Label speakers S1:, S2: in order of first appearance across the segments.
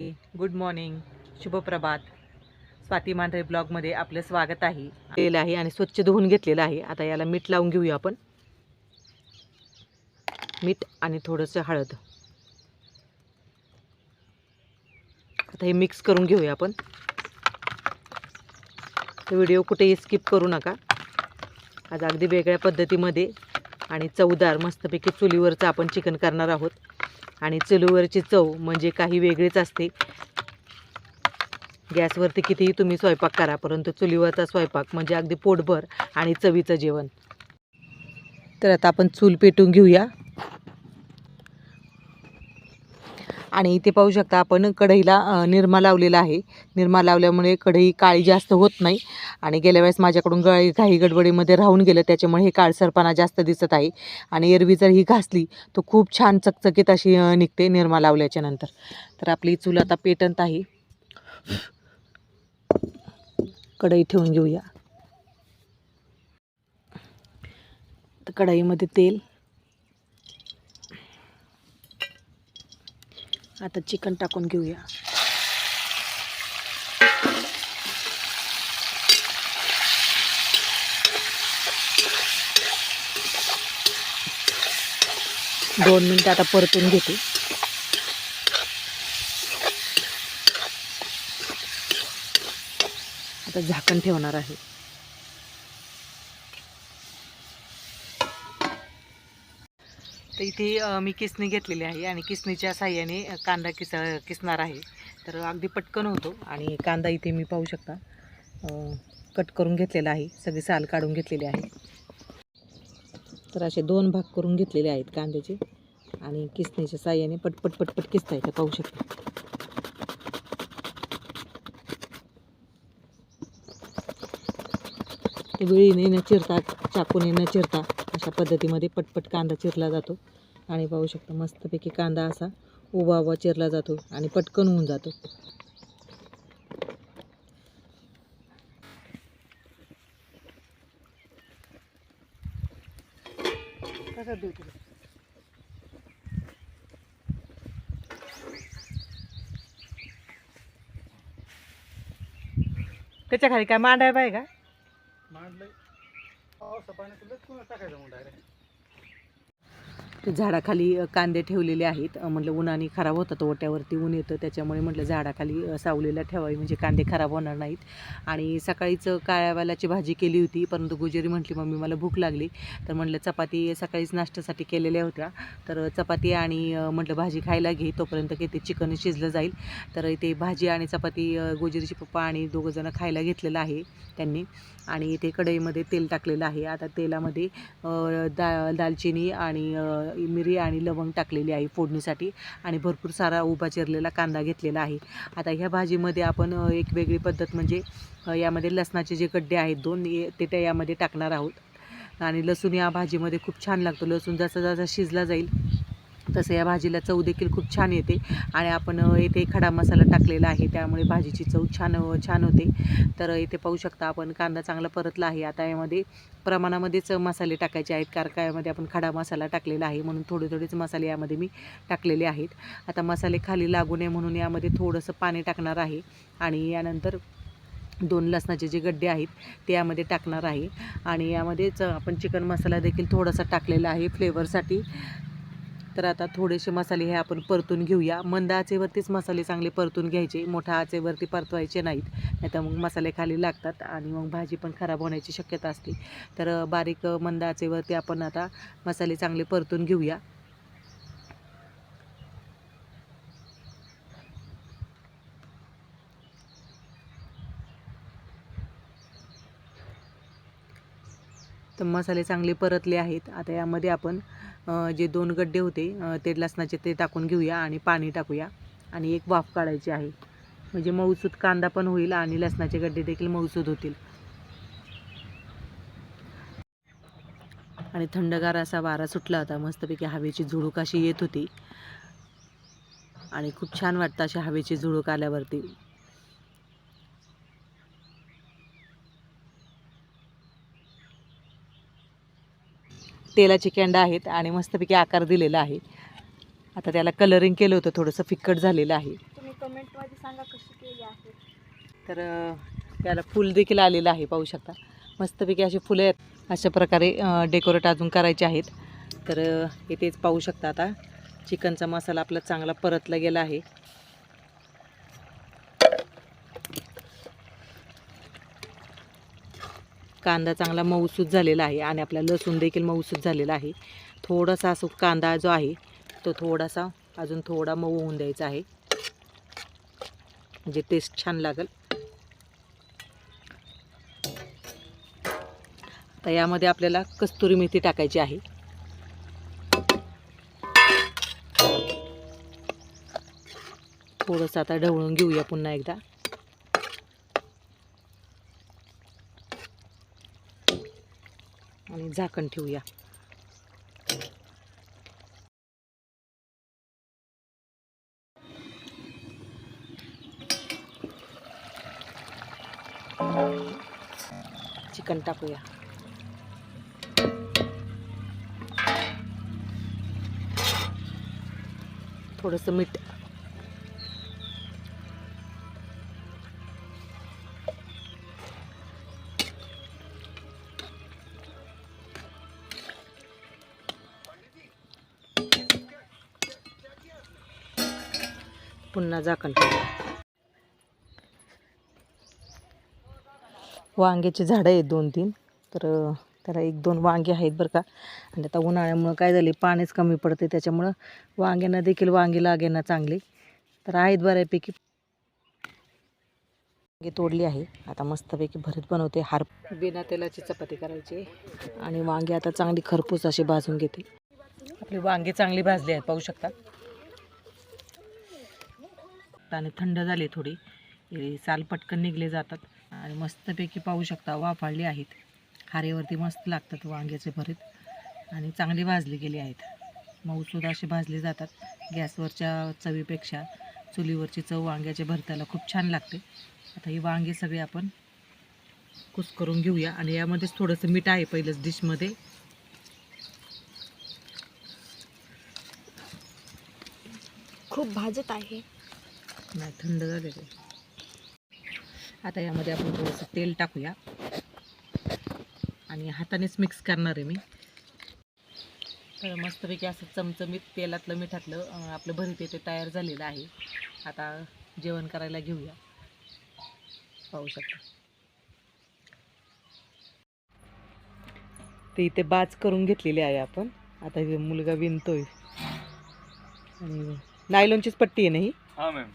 S1: Good morning शुभप्रभात. स्वाती मांढरे ब्लॉगमध्ये आपलं स्वागत आहे. केलेलं आहे आणि स्वच्छ धुवून घेतलेलं आहे. आता याला मीठ लावून घेऊया आपण. मीठ आणि थोडंसं हळद. आता हे मिक्स करून घेऊया आपण. व्हिडिओ कुठेही स्किप करू नका. आज अगदी वेगळ्या पद्धतीमध्ये आणि चवदार मस्तपैकी चुलीवरचं आपण चिकन करणार आहोत. आणि चुलीवरची चव म्हणजे काही वेगळीच असते. गॅसवरती कितीही तुम्ही स्वयंपाक करा परंतु चुलीवरचा स्वयंपाक म्हणजे अगदी पोटभर आणि चवीचं जेवण. तर आता आपण चूल पेटून घेऊया. आणि इथे पाहू शकता आपण कढईला निरमा लावलेला आहे. निरमा लावल्यामुळे कढई काळी जास्त होत नाही. आणि गेल्या वेळेस माझ्याकडून गळी काही गडबडीमध्ये राहून गेलं त्याच्यामुळे हे काळसरपणा जास्त दिसत आहे. आणि एरवी जर ही घासली तर खूप छान चकचकीत अशी निघते निरमा लावल्याच्या नंतर. तर आपली चूल आता पेटंत आहे. कढई ठेवून घेऊया. तर कढईमध्ये तेल आता चिकन टाकून घेऊया. दोन मिनटं आता परतून घेते. आता झाकण ठेवणार आहे. तर इथे मी किसणी घेतलेली आहे आणि किसणीच्या साह्याने कांदा किस किसणार आहे. तर अगदी पटकन होतो आणि कांदा इथे मी पाहू शकता. कट करून घेतलेला आहे. सगळी साल काढून घेतलेली आहे. तर असे दोन भाग करून घेतलेले आहेत कांद्याचे आणि किसणीच्या साह्याने पटपट पटपट किसता येतं पाहू शकता. वेळीने न चिरता चाकूने न चिरता अशा पद्धतीमध्ये पटपट कांदा चिरला जातो. आणि पाहू शकता मस्तपैकी कांदा असा उभा उभा चिरला जातो आणि पटकन होऊन जातो. त्याच्याखाली काय मांडाय पाहिजे का?
S2: मांडलंय. पावसा पाण्यात लटकून टाकायचं मग डायरेक्ट
S1: झाडाखाली कांदे ठेवलेले आहेत. म्हटलं उन्हाने खराब होतात ओट्यावरती ऊन येतं त्याच्यामुळे म्हटलं झाडाखाली सावलीला ठेवावी म्हणजे कांदे खराब होणार नाहीत. आणि सकाळीच काळ्यावाल्याची भाजी केली होती परंतु गुजेरी म्हटली मम्मी मला भूक लागली. तर म्हटलं चपाती सकाळीच नाश्त्यासाठी केलेल्या होत्या. तर चपाती आणि म्हटलं भाजी खायला घे तोपर्यंत की ते चिकन शिजलं जाईल. तर इथे भाजी आणि चपाती गोजेरीची पप्पा आणि दोघंजणं खायला घेतलेलं आहे त्यांनी. आणि इथे कढईमध्ये तेल टाकलेलं आहे. आता तेलामध्ये दा दालचिनी आणि मिरी आणि लवंग टाकलेली आहे फोडणीसाठी आणि भरपूर सारा उभा चिरलेला कांदा घेतलेला आहे. आता ह्या भाजीमध्ये आपण एक वेगळी पद्धत म्हणजे यामध्ये लसणाचे जे गड्डे आहेत दोन ते त्या यामध्ये टाकणार आहोत. आणि लसूण या भाजीमध्ये खूप छान लागतो. लसूण जसा जसा शिजला जाईल तसं या भाजीला चव देखील खूप छान येते. आणि आपण येथे इथे खडा मसाला टाकलेला आहे त्यामुळे भाजीची चव छान छान होते. तर इथे पाहू शकता आपण कांदा चांगला परतला आहे. आता यामध्ये प्रमाणामध्येच मसाले टाकायचे आहेत कारण का यामध्ये आपण खडा मसाला टाकलेला आहे म्हणून थोडे थोडेच मसाले यामध्ये मी टाकलेले आहेत. आता मसाले खाली लागू नये म्हणून यामध्ये थोडंसं पाणी टाकणार आहे. आणि यानंतर दोन लसणाचे जे गड्डे आहेत ते यामध्ये टाकणार आहे. आणि यामध्येच आपण चिकन मसाला देखील थोडासा टाकलेला आहे फ्लेवरसाठी. तर आता थोडेसे मसाले हे आपण परतून घेऊया. मंद आचेवरतीच मसाले चांगले परतून घ्यायचे. मोठ्या आचेवरती परतवायचे नाहीत. नाहीतर मग मसाले खाली लागतात आणि मग भाजी पण खराब होण्याची शक्यता असते. तर बारीक मंद आचेवरती आपण आता मसाले चांगले परतून घेऊया. तर मसाले चांगले परतले आहेत. आता यामध्ये आपण जे दोन गड्डे होते ते लसणाचे ते टाकून घेऊया आणि पाणी टाकूया. आणि एक वाफ काढायची आहे. म्हणजे मऊसूद कांदा पण होईल आणि लसणाचे गड्डे देखील मऊसूद होतील. आणि थंडगार असा वारा सुटला होता. मस्तपैकी हवेची झुळूक अशी येत होती. आणि खूप छान वाटतं अशी हवेची झुळूक आल्यावरती. तेलाचे कॅन्ड आहेत आणि मस्तपैकी आकार दिलेला आहे. आता त्याला कलरिंग केलं होतं थोडंसं फिक्कट झालेलं आहे.
S3: कमेंटमध्ये सांगा कशी केली आहे.
S1: तर त्याला फुल देखील आलेलं आहे पाहू शकता. मस्तपैकी अशी फुलं आहेत. अशा प्रकारे डेकोरेट अजून करायचे आहेत. तर इथेच पाहू शकता आता. चिकनचा मसाला आपला चांगला परतला गेला आहे. कांदा चांगला मऊसूत झालेला आहे आणि आपला लसूण देखील मऊसूत झालेला आहे. थोडासा असं कांदा जो आहे तो थोडासा अजून थोडा मऊ होऊन द्यायचा आहे. म्हणजे टेस्ट छान लागेल. आता यामध्ये आपल्याला कस्तुरी मेथी टाकायची आहे. थोडंसं आता ढवळून घेऊया पुन्हा एकदा आणि झाकण ठेवूया. चिकन टाकूया. थोडंसं मीठ पुन्हा झाकण वांग्याची झाडं आहेत दोन तीन तर त्याला एक दोन वांगे आहेत बरं का. आणि आता उन्हाळ्यामुळं काय झाले पाणीच कमी पडते त्याच्यामुळं वांग्यांना देखील वांगी लागेना चांगली. तर आहेत बऱ्यापैकी. वांगी तोडली आहे. आता मस्तपैकी भरीत बनवते. हार बिना तेलाची चपाती करायची. आणि वांगी आता चांगली खरपूस अशी भाजून घेते. आपली वांगी चांगली भाजली आहेत पाहू शकता. आणि थंड झाली थोडी. साल पटकन निघले जातात. आणि मस्तपैकी पाहू शकता वाफाळली आहेत. खारेवरती मस्त लागतात वांग्याचे भरीत. आणि चांगली भाजली गेली आहेत. मऊसूद असे भाजले जातात. गॅसवरच्या चवीपेक्षा चुलीवरची चव वांग्याच्या भरताला खूप छान लागते. आता ही वांगे सगळे आपण कुस करून घेऊया. आणि यामध्येच थोडंसं मीठ आहे पहिलंच डिशमध्ये.
S3: खूप भाजत आहे.
S1: नाही थंड झालेलं आता यामध्ये आपण थोडंसं तेल टाकूया. आणि हातानेच मिक्स करणार आहे मी. तर मस्तपैकी असं चमचमीत तेलातलं मिठातलं आपलं भरीत आहे ते तयार झालेलं आहे. आता जेवण करायला घेऊया. पाहू शकता. ते इथे बाज करून घेतलेली आहे आपण. आता मुलगा विणतोय. आणि नायलॉनचीच पट्टी आहे ना ही?
S2: हाँ मॅम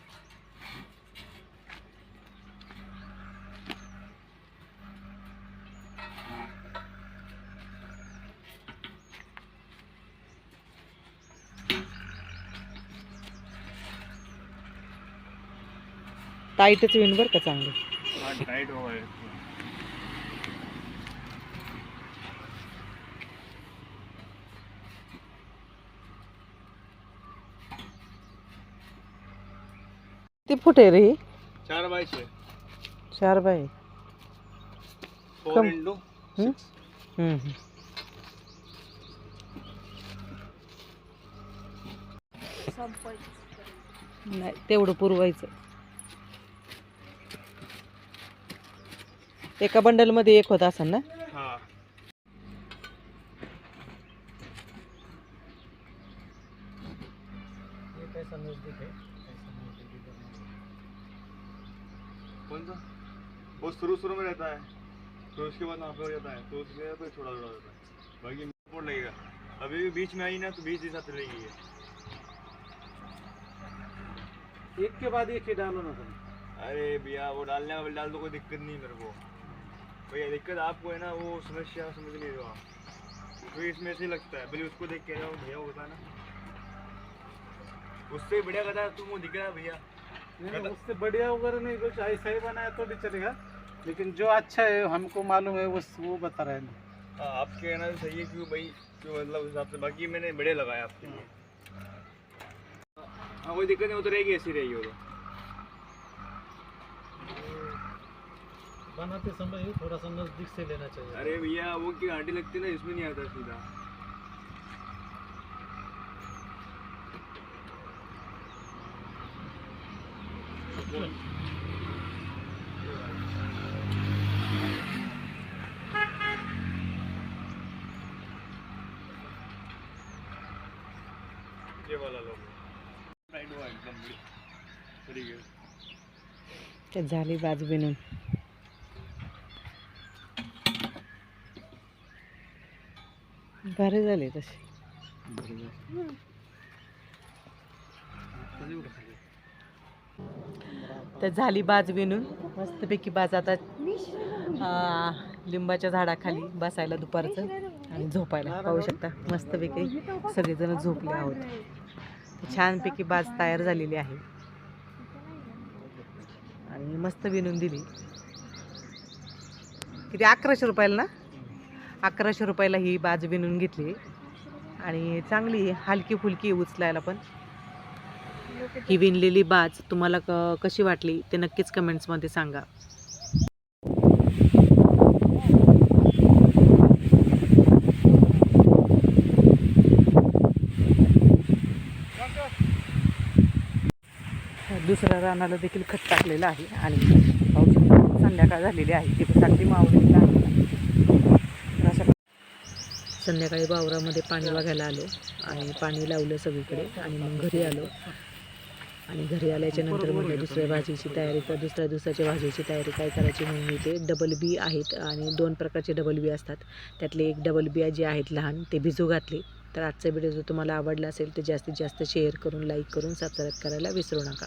S1: टाईटच विण बरं का चांगलं?
S2: टाइट हो गए
S1: किती फूट आहे रे?
S2: चार बाई छः
S1: चार बाय. नाही तेवढं पुरवायचं. एका बंडलमध्ये एक होत असेल ना?
S2: हाँ. ये कैसा नज़दीक कौन सा वो शुरू शुरू में रहता है फिर उसके बाद वहाँ पे हो जाता है तो उसके बाद छोटा छोटा जाता है बाकी लगेगा अभी भी बीच में आई ना तो बीच हिसाब से लगेगी
S4: एक के बाद एक ही डालो ना तुम
S2: अरे भैया वो डालने का डाल दो कोई दिक्कत नहीं मेरे को। भैया दिक्कत आपको है ना वो समस्या समझ नहीं रहे। हो आप तो इसमें ऐसे लगता है पहले उसको देख के जाओ भैया वो होता ना उससे बढ़िया कहता तुम वो दिख रहा है भैया।
S4: उससे बढ़िया वगैरह नहीं कुछ ऐसा ही बनाया तो भी चलेगा। लेकिन जो अच्छा है हमको मालूम है वो वो बता रहे हैं।
S2: हाँ आपके कहना सही है क्यों भाई क्यों मतलब हिसाब से बाकी मैंने बढ़िया लगाया आपके लिए। हाँ कोई दिक्कत नहीं वो तो रहेगी ऐसी रहेगी वो तो।
S4: बनाते समय ही थोड़ा सा नज़दीक से लेना चाहिए।
S2: अरे भैया वो की आंटी लगती ना इसमें नहीं आता सीधा। ये वाला लो। राइट हुआ एकदम ठीक है
S1: झाली बाज बिनून भारी झाले तसे. तर झाली बाज बिनून मस्तपैकी बाज आता आ, लिंबाच्या झाडाखाली बसायला दुपारचं आणि झोपायला. पाहू शकता मस्तपैकी सगळेजण झोपले आहोत. तर छानपैकी बाज तयार झालेली आहे. आणि मस्त विणून दिली. किती अकराशे रुपयाला ना? अकराशे रुपयाला ही बाज विणून घेतली. आणि चांगली हलकी फुलकी उचलायला पण. ही विणलेली बाज तुम्हाला क कशी वाटली ते नक्कीच कमेंट्समध्ये सांगा. दुसऱ्या रानाला देखील खत टाकलेलं आहे आणि संध्याकाळ झालेली आहे. तिथे साखरी मावळलेली आहे संध्याकाळी वावरामध्ये पाणी बघायला आलो आणि पाणी लावलं सगळीकडे आणि मग घरी आलो. आणि घरी आल्याच्यानंतर म्हटलं दुसऱ्या भाजीची तयारी कर दुसऱ्या दिवसाच्या भाजीची तयारी काय करायची म्हणून मी ते डबल बी आहेत आणि दोन प्रकारचे डबल बी असतात. त्यातले एक डबल बिया जे आहेत लहान ते भिजू घातले. तर आजचा व्हिडिओ जर तुम्हाला आवडला असेल तर जास्तीत जास्त शेअर करून लाईक करून सबस्क्राईब करायला विसरू नका.